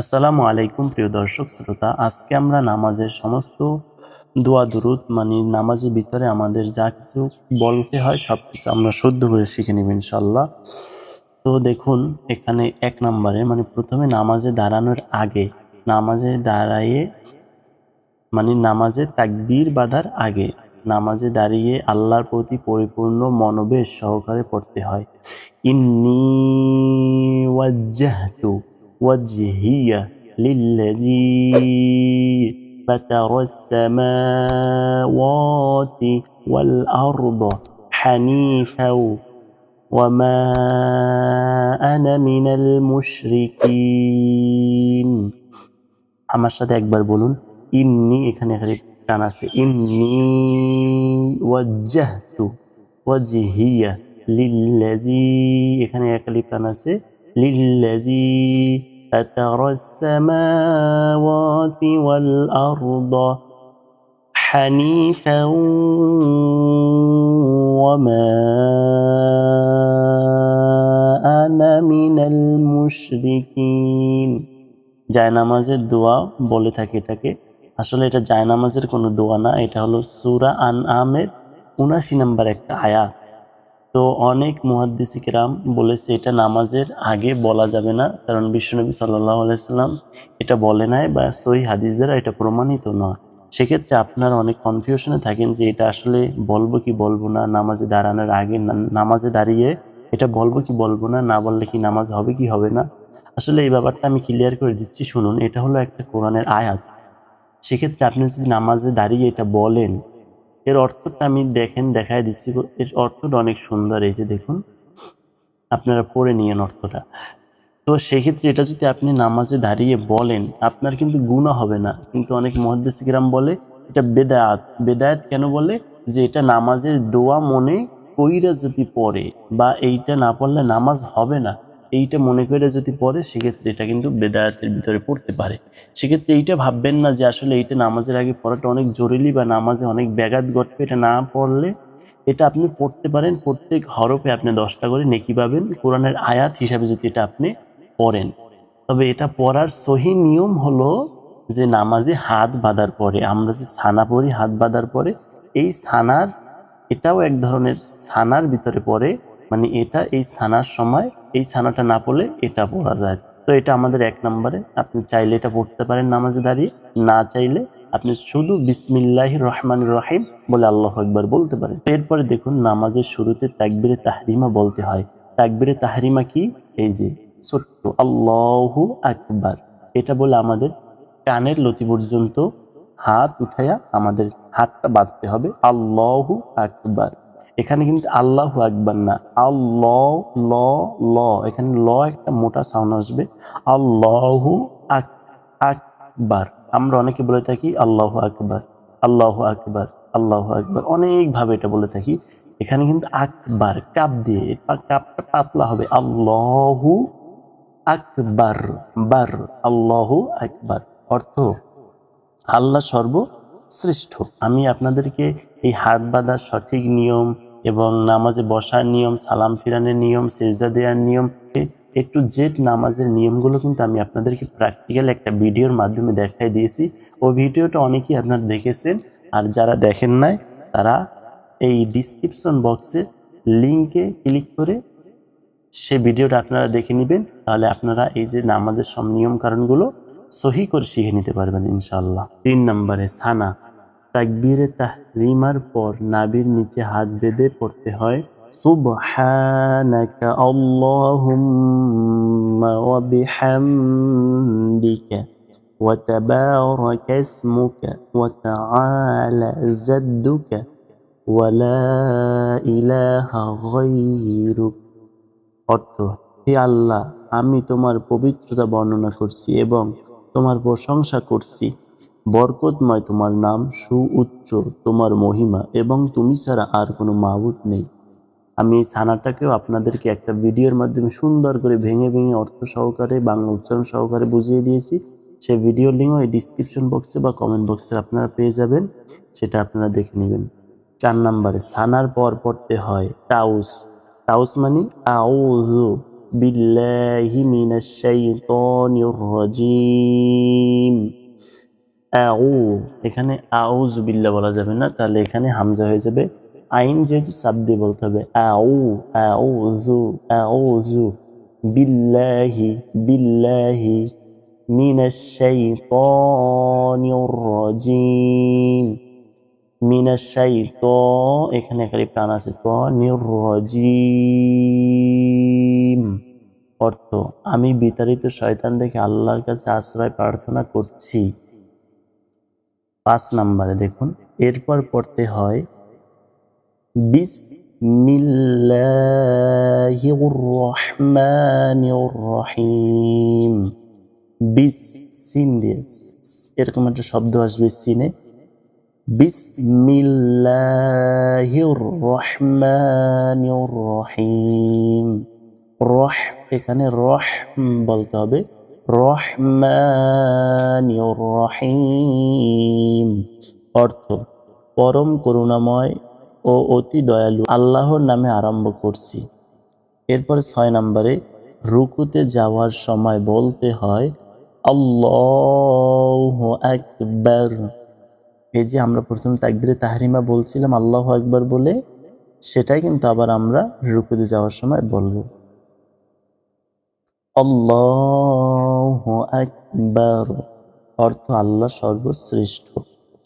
আসসালামু আলাইকুম প্রিয় দর্শক শ্রোতা, আজকে আমরা নামাজের সমস্ত দোয়া, দুরুদ মানে নামাজের ভিতরে আমাদের যা কিছু বলতে হয় সব কিছু আমরা শুদ্ধ করে শিখে নিব ইনশাল্লাহ তো দেখুন, এখানে এক নম্বরে মানে প্রথমে নামাজে দাঁড়ানোর আগে, নামাজে দাঁড়াইয়ে মানে নামাজে তাকবীর বাঁধার আগে, নামাজে দাঁড়িয়ে আল্লাহর প্রতি পরিপূর্ণ মনোবেশ সহকারে পড়তে হয়। ইন্নি ওয়াজ্জাহতু ওয়াজহিয়া লিল্লাযী فطر السماوات والأرض حنيفا وما أنا من المشركين আমার সাথে একবার বলুন ইন্নি এখানে এখানে টান আছে ইন্নি ওয়াজ্জাহতু ওয়াজহিয়া লিল্লাযী এখানে একালি টান আছে লিল্লাযী فطر السماوات والأرض حنيفا وما أنا من المشركين জায়নামাজের দোয়া বলে থাকে এটাকে আসলে এটা জায়নামাজের কোনো দোয়া না এটা হলো সুরা আন আমের উনাশি নাম্বার একটা আয়াত তো অনেক মুহাদ্দিসিকেরাম বলেছে এটা নামাজের আগে বলা যাবে না, কারণ বিশ্বনবী সাল্লাহ আলাইসাল্লাম এটা বলে নাই বা সই হাদিস দ্বারা এটা প্রমাণিত নয়। সেক্ষেত্রে আপনারা অনেক কনফিউশনে থাকেন যে এটা আসলে বলব কি বলব না, নামাজে দাঁড়ানোর আগে নামাজে দাঁড়িয়ে এটা বলব কি বলব না না বললে কি নামাজ হবে কি হবে না? আসলে এই ব্যাপারটা আমি ক্লিয়ার করে দিচ্ছি, শুনুন, এটা হলো একটা কোরআনের আয়াত। সেক্ষেত্রে আপনি যদি নামাজে দাঁড়িয়ে এটা বলেন এর অর্থটা আমি দেখেন, দেখায় দিচ্ছি। এর অর্থটা অনেক সুন্দর, এই যে দেখুন। আপনারা পড়ে নিয়েন অর্থটা। তো সেক্ষেত্রে এটা যদি আপনি নামাজে দাঁড়িয়ে বলেন, আপনার কিন্তু গুণা হবে না। কিন্তু অনেক মহাদ্দেশিকরাম বলে, এটা বেদায়াত। বেদায়াত কেন বলে? যে এটা নামাজের দোয়া মনে কইরা যদি পড়ে, বা এইটা না পড়লে নামাজ হবে না। এইটা মনে করে যদি পড়ে, সেক্ষেত্রে এটা কিন্তু বেদায়াতের ভিতরে পড়তে পারে। সেক্ষেত্রে এইটা ভাববেন না যে আসলে এইটা নামাজের আগে পড়াটা অনেক জরুরি বা নামাজে অনেক ব্যাঘাত ঘটবে, এটা না পড়লে এটা আপনি পড়তে পারেন। প্রত্যেক হরফে আপনি দশটা করে নেকি পাবেন। কোরআনের আয়াত হিসাবে যদি এটা আপনি পড়েন। তবে এটা পড়ার সহি নিয়ম হলো যে নামাজে হাত বাঁধার পরে, আমরা যে ছানা পড়ি হাত বাঁধার পরে, এই ছানার, এটাও এক ধরনের ছানার ভিতরে পড়ে। মানে এটা এই ছানার সময়, এই ছানাটা না পড়লে এটা পড়া যায়। তো এটা আমাদের এক নম্বরে। আপনি চাইলে এটা পড়তে পারেন নামাজে দাঁড়িয়ে। না চাইলে আপনি শুধু বিসমিল্লাহ রহমান রহিম বলে আল্লাহ একবার বলতে পারেন। এরপরে দেখুন নামাজের শুরুতে তাকবিরে তাহরিমা বলতে হয়। তাকবিরে তাহরিমা কি? এই যে, ছোট্ট আল্লাহু আকবার। এটা বলে আমাদের কানের লতি পর্যন্ত হাত উঠাইয়া আমাদের হাতটা বাঁধতে হবে। আল্লাহু আকবার। এখানে কিন্তু আল্লাহু আকবার না। আল্লাহ, ল ল। এখানে ল একটা মোটা সাউন্ড আসবে। আল্লাহু আক, আকবার। আমরা অনেকে বলে থাকি আল্লাহ আকবার আল্লাহ আকবার আল্লাহ আকবার। অনেকভাবে এটা বলে থাকি। এখানে কিন্তু আকবার, কাপ দিয়ে। কাপটা পাতলা হবে। আল্লাহু আকবার, বার। আল্লাহু আকবার। অর্থ, আল্লাহ সর্বশ্রেষ্ঠ। আমি আপনাদেরকে এই হাত বাঁধার সঠিক নিয়ম এবং নামাজে বসার নিয়ম, সালাম ফিরানের নিয়ম, সেজদা দেওয়ার নিয়ম একটু জেড নামাজের নিয়মগুলো কিন্তু আমি আপনাদেরকে প্র্যাকটিক্যাল একটা ভিডিওর মাধ্যমে দেখাই দিয়েছি। ওই ভিডিওটা অনেকেই আপনারা দেখেছেন। আর যারা দেখেন নাই, তারা এই ডিসক্রিপশন বক্সে লিংকে ক্লিক করে সে ভিডিওটা আপনারা দেখে নেবেন। তাহলে আপনারা এই যে নামাজের সব নিয়ম কারণগুলো সহি করে শিখে নিতে পারবেন ইনশাল্লাহ তিন নম্বরে সানা। তাকবীরে তাহরিমার পর নাবির নিচে হাত বেঁধে পড়তে হয়। সুবহানাকা আল্লাহুম্মা ওয়া বিহামদিকা ওয়া তাবারাকা ইসমুকা ওয়া তাআলা জাদ্দুকা ওয়া লা ইলাহা গায়রুক। অর্থ, হে আল্লাহ, আমি তোমার পবিত্রতা বর্ণনা করছি এবং তোমার প্রশংসা করছি। বরকতময় তোমার নাম, সুউচ্চ তোমার মহিমা, এবং তুমি ছাড়া আর কোনো মাবুদ নেই। আমি এই ছানাটাকেও আপনাদেরকে একটা ভিডিওর মাধ্যমে সুন্দর করে ভেঙে ভেঙে অর্থ সহকারে, বাংলা উচ্চারণ সহকারে বুঝিয়ে দিয়েছি। সেই ভিডিও লিঙ্কও এই ডিসক্রিপশন বক্সে বা কমেন্ট বক্সে আপনারা পেয়ে যাবেন, সেটা আপনারা দেখে নেবেন। চার নম্বরে সানার পর পড়তে হয় তাউস। তাউস মানে আউযু বিল্লাহি মিনাশ শাইতানির রাজিম। আউ, এখানে আউযু বিল্লাহ বলা যাবে না, তাহলে এখানে হামজা হয়ে যাবে। আইন যেহেতু চাপ দিয়ে বলতে হবে। আউ, আউযু আউযু বিল্লাহি বিল্লাহি মিনাশ শাইতানির রাজিম। মিনাশ শাইতান এখানে একটা প্রাণ আছে তো নির্রজিম অর্থ, আমি বিতাড়িত শয়তান দেখে আল্লাহর কাছে আশ্রয় প্রার্থনা করছি। পাঁচ নম্বরে দেখুন, এরপর পড়তে হয় বিসমিল্লাহির রহমানির রহিম বিস, সিন দিয়ে, এরকম একটা শব্দ আসবে সিনে। বিসমিল্লাহির রহমানির রহিম রহ, এখানে রহ বলতে হবে। রহমানির রহিম অর্থ, পরম করুণাময় ও অতি দয়ালু আল্লাহর নামে আরম্ভ করছি। এরপর ছয় নম্বরে, রুকুতে যাওয়ার সময় বলতে হয়, আল্লাহ আকবার। এই যে আমরা প্রথম তাকবিরে তাহরিমা বলছিলাম, আল্লাহ আকবার বলে, সেটাই কিন্তু আবার আমরা রুকুতে যাওয়ার সময় বলব। আল্লাহ আকবার। অর্থ আল্লাহ সর্বশ্রেষ্ঠ।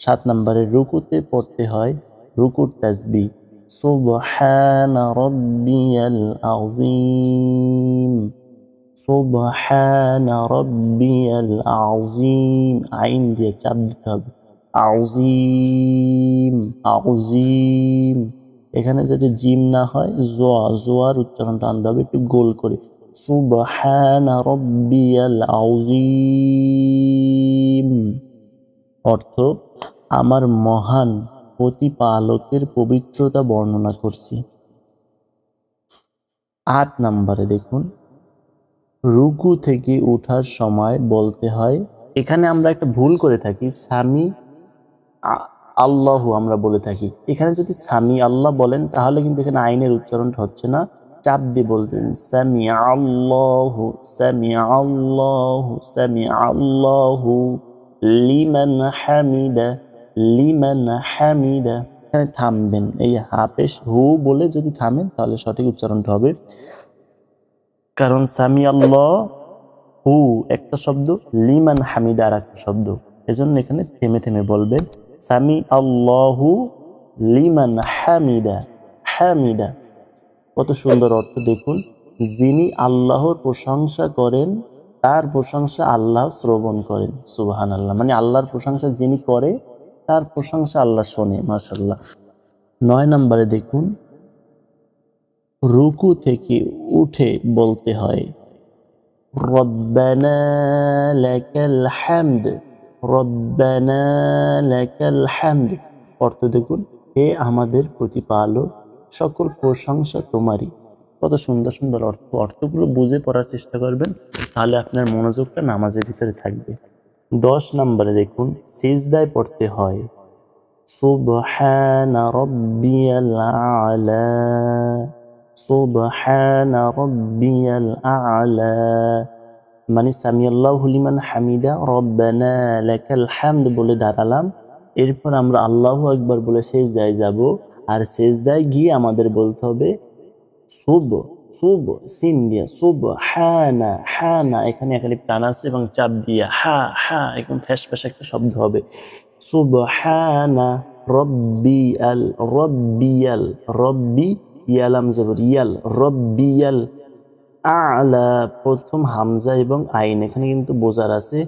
সাত নম্বরে রুকুতে পড়তে হয়, রুকুর তাসবি সুবহান রব্বিয়াল আযীম। সুবহান রব্বিয়াল আযীম। আইন দিয়ে চাপ দিতে হবে। আউজিম আউজিম এখানে যদি জিম না হয়, জোয়া, জোয়ার উচ্চারণটা আনতে হবে, একটু গোল করে। সুবহান রব্বিয়াল আউজিম অর্থ, আমার মহান প্রতিপালকের পবিত্রতা বর্ণনা করছি। আট নম্বরে দেখুন, রুকু থেকে ওঠার সময় বলতে হয়, এখানে আমরা একটা ভুল করে থাকি স্বামী আল্লাহ আমরা বলে থাকি। এখানে যদি স্বামী আল্লাহ বলেন, তাহলে কিন্তু এখানে আইনের উচ্চারণটা হচ্ছে না। চাপ দিয়ে বলতেন স্যামি আল্লাহ স্যামি আল্লাহ স্যামি আল্লাহ লিমান হামিদা লিমান হামিদা। এখানে থামবেন, এই হাফেশ হু বলে যদি থামেন তাহলে সঠিক উচ্চারণটা হবে। কারণ সামি আল্লাহ হু একটা শব্দ, লিমান হামিদা আর একটা শব্দ। এজন্য এখানে থেমে থেমে বলবেন সামি আল্লাহু লিমান হামিদা হামিদা। কত সুন্দর অর্থ, দেখুন। যিনি আল্লাহর প্রশংসা করেন, তার প্রশংসা আল্লাহ শ্রবণ করেন সুবাহান আল্লাহ মানে আল্লাহর প্রশংসা যিনি করে, তার প্রশংসা আল্লাহ শোনে মাসাল্লাহ নয় নম্বরে দেখুন, রুকু থেকে উঠে বলতে হয়, রব্বানা অর্থ দেখুন, হে আমাদের প্রতিপালক সকল প্রশংসা তোমারই। কত সুন্দর সুন্দর অর্থ, অর্থগুলো বুঝে পড়ার চেষ্টা করবেন, তাহলে আপনার মনোযোগটা নামাজের ভিতরে থাকবে। দশ নম্বরে দেখুন, সিজদায় পড়তে হয়, সুবহানা রব্বিয়াল আলা, সুবহানা রব্বিয়াল আলা মানে সামিয়াল্লাহ হুলিমান হামিদা, রব্বানা লাকাল হামদ বলে দাঁড়ালাম। এরপর আমরা আল্লাহু আকবার বলে সেজদায় যাব। আর সেজদায় গিয়ে আমাদের বলতে হবে, সুব সুব, সিন দিয়া, সুব, হানা হানা। এখানে এখানে প্রাণ আছে এবং চাপ দিয়া, হা হা একদম ফ্যাস ফ্যাস একটা শব্দ হবে। সুব হানা রব্বি আল রব্বিয়াল রব্বি ইয়ালাম জবর ইয়াল, রব্বিয়াল আলা, প্রথম হামজা এবং আইন। এখানে কিন্তু বোঝার আছে।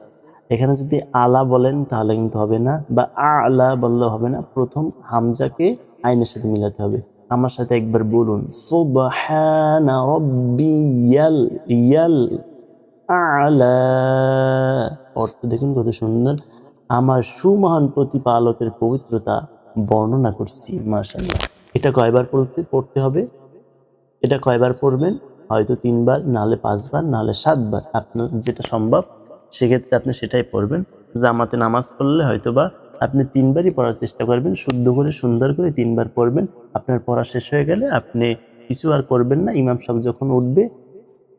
এখানে যদি আলা বলেন তাহলে কিন্তু হবে না, বা আলা বললে হবে না। প্রথম হামজাকে আইনের সাথে মিলাতে হবে। আমার সাথে একবার বলুন ইয়াল অর্থ দেখুন কত সুন্দর। আমার সুমহান প্রতিপালকের পবিত্রতা বর্ণনা করছি, মাশাআল্লাহ। এটা কয়বার পড়তে পড়তে হবে? এটা কয়বার পড়বেন? হয়তো তিনবার, নাহলে পাঁচবার, নাহলে সাতবার। আপনার যেটা সম্ভব, সেক্ষেত্রে আপনি সেটাই পড়বেন। জামাতে নামাজ পড়লে হয়তো বা আপনি তিনবারই পড়ার চেষ্টা করবেন, শুদ্ধ করে, সুন্দর করে তিনবার পড়বেন। আপনার পড়া শেষ হয়ে গেলে আপনি কিছু আর করবেন না, ইমাম সাহেব যখন উঠবে,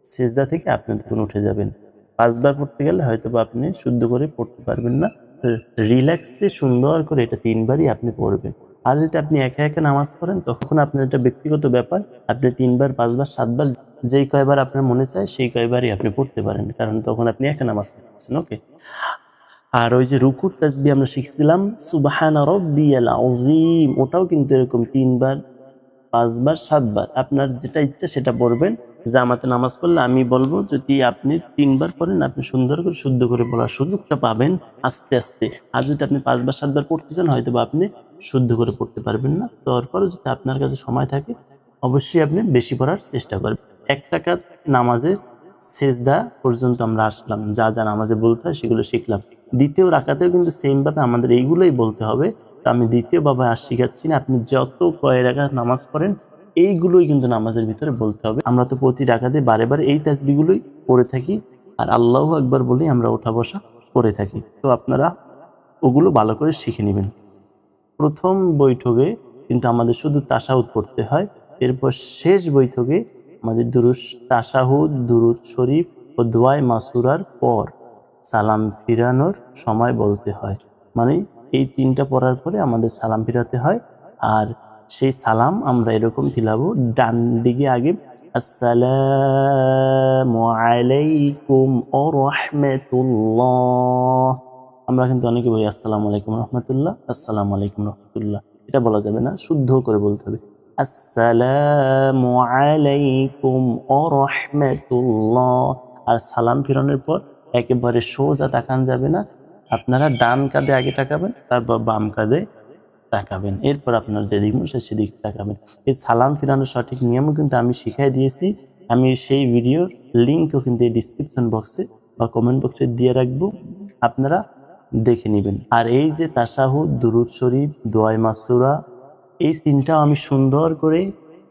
সেজদা থেকে আপনি তখন উঠে যাবেন। পাঁচবার পড়তে গেলে হয়তো বা আপনি শুদ্ধ করে পড়তে পারবেন না। রিল্যাক্সে সুন্দর করে এটা তিনবারই আপনি পড়বেন। আর যদি আপনি একা একা নামাজ পড়েন, তখন আপনার এটা ব্যক্তিগত ব্যাপার। আপনি তিনবার, পাঁচবার, সাতবার যেই কয়বার আপনার মনে চায়, সেই কয়বারই আপনি পড়তে পারেন। কারণ তখন আপনি একা নামাজ পড়তেছেন ওকে আর ওই যে রুকুর তাসবি আমরা শিখছিলাম, সুবাহানা রব্বিয়াল আযীম। ওটাও কিন্তু এরকম তিনবার, পাঁচবার, সাতবার। আপনার যেটা ইচ্ছা সেটা পড়বেন। জামাতে নামাজ পড়লে আমি বলব, যদি আপনি তিনবার পড়েন, আপনি সুন্দর করে, শুদ্ধ করে বলার সুযোগটা পাবেন আস্তে আস্তে। আর যদি আপনি পাঁচবার, সাতবার পড়তে চান হয়তো বা আপনি শুদ্ধ করে পড়তে পারবেন না। তারপরে যদি আপনার কাছে সময় থাকে, অবশ্যই আপনি বেশি পড়ার চেষ্টা করবেন। এক টাকা নামাজে সেজদা পর্যন্ত আমরা আসলাম। যা যা নামাজে বলতে হয় সেগুলো শিখলাম। দ্বিতীয় রাখাতেও কিন্তু সেম ভাবে আমাদের এইগুলোই বলতে হবে। তো আমি দ্বিতীয় বাবা আর শিখাচ্ছি না, আপনি যত কয় রাখা নামাজ পড়েন, এইগুলোই কিন্তু নামাজের ভিতরে বলতে হবে। আমরা তো প্রতি রাখাতে বারে বারে এই তাসবিগুলোই পড়ে থাকি আর আল্লাহ একবার বলেই আমরা ওঠা বসা করে থাকি। তো আপনারা ওগুলো ভালো করে শিখে নেবেন। প্রথম বৈঠকে কিন্তু আমাদের শুধু তাসাউদ পড়তে হয়, এরপর শেষ বৈঠকে আমাদের দুরুস, তাসাহুদ, দুরুদ শরীফ ও দোয়াই মাসুরার পর সালাম ফিরানোর সময় বলতে হয়। মানে এই তিনটা পড়ার পরে আমাদের সালাম ফিরাতে হয়। আর সেই সালাম আমরা এরকম ফিলাবো ডান দিকে আগে, আসসালামু ও রহমতুল্লাহ। আমরা কিন্তু অনেকে বলি, আসসালামু আলাইকুম রহমতুল্লাহ, আসসালামু আলাইকুম রহমতুল্লাহ। এটা বলা যাবে না, শুদ্ধ করে বলতে হবে। আসসালামু ও রহমতুল্লাহ। আর সালাম ফিরানোর পর একেবারে সোজা তাকান যাবে না। আপনারা ডান কাঁধে আগে তাকাবেন, তারপর বাম কাঁধে তাকাবেন। এরপর আপনার যেদিক মন সেদিক তাকাবেন। এই সালাম ফিরানোর সঠিক নিয়মও কিন্তু আমি শিখাই দিয়েছি। আমি সেই ভিডিওর লিঙ্কও কিন্তু এই ডিসক্রিপশন বক্সে বা কমেন্ট বক্সে দিয়ে রাখব। আপনারা দেখে নেবেন। আর এই যে তাসাহু দুরুদ শরীফ, দোয়াই মাসুরা এই তিনটাও আমি সুন্দর করে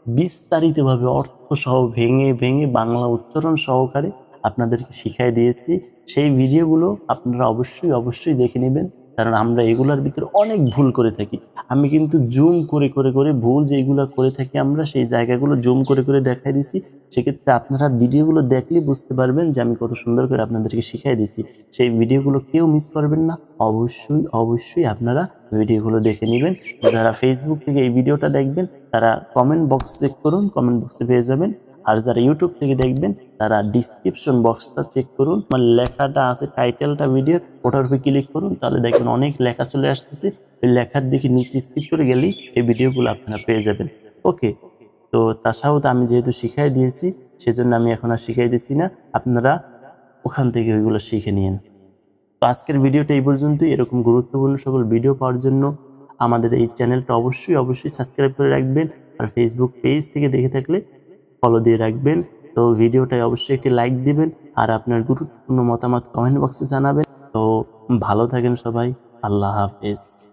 বিস্তারিতভাবে অর্থ সহ ভেঙে ভেঙে বাংলা উচ্চারণ সহকারে আপনাদেরকে শিখাই দিয়েছি। সেই ভিডিওগুলো আপনারা অবশ্যই অবশ্যই দেখে নেবেন। কারণ আমরা এগুলার ভিতরে অনেক ভুল করে থাকি। আমি কিন্তু জুম করে করে করে ভুল যেগুলো করে থাকি আমরা, সেই জায়গাগুলো জুম করে করে দেখাই দিছি। সেক্ষেত্রে আপনারা ভিডিওগুলো দেখলে বুঝতে পারবেন যে আমি কত সুন্দর করে আপনাদেরকে শিখাই দিছি। সেই ভিডিওগুলো কেউ মিস করবেন না। অবশ্যই অবশ্যই আপনারা ভিডিওগুলো দেখে নেবেন। যারা ফেসবুক থেকে এই ভিডিওটা দেখবেন, তারা কমেন্ট বক্স চেক করুন। কমেন্ট বক্সে পেয়ে যাবেন। আর যারা ইউটিউব থেকে দেখবেন, তারা ডিসক্রিপশন বক্সটা চেক করুন। মানে লেখাটা আছে টাইটেলটা ভিডিও ওটার উপরে ক্লিক করুন। তাহলে দেখবেন অনেক লেখা চলে আসতেছে। ওই লেখার দিকে নিচে স্কিপ করে গেলেই এই ভিডিওগুলো আপনারা পেয়ে যাবেন। ওকে তো তাসাউদ আমি যেহেতু শিখাই দিয়েছি, সেজন্য আমি এখন আর শিখাই দিচ্ছি না। আপনারা ওখান থেকে ওইগুলো শিখে নিন। তো আজকের ভিডিওটা এই পর্যন্তই। এরকম গুরুত্বপূর্ণ সকল ভিডিও পাওয়ার জন্য আমাদের এই চ্যানেলটা অবশ্যই অবশ্যই সাবস্ক্রাইব করে রাখবেন। আর ফেসবুক পেজ থেকে দেখে থাকলে ফলো দিয়ে রাখবেন। তো ভিডিওটায় অবশ্যই একটি লাইক দিবেন আর আপনার গুরুত্বপূর্ণ মতামত কমেন্ট বক্সে জানাবেন। তো ভালো থাকেন সবাই। আল্লাহ হাফেজ।